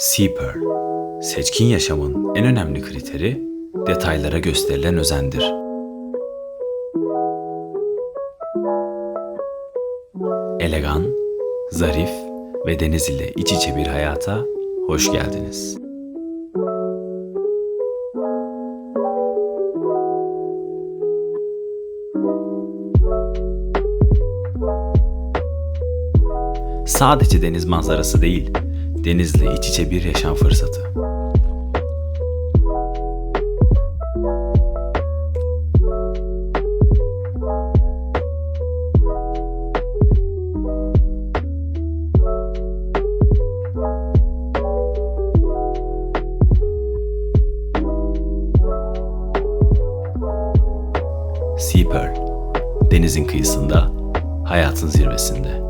Sea seçkin yaşamın en önemli kriteri detaylara gösterilen özendir. Elegan, zarif ve deniz ile iç içe bir hayata hoş geldiniz. Sadece deniz manzarası değil, denizle iç içe bir yaşam fırsatı. Sea Pearl, denizin kıyısında, hayatın zirvesinde.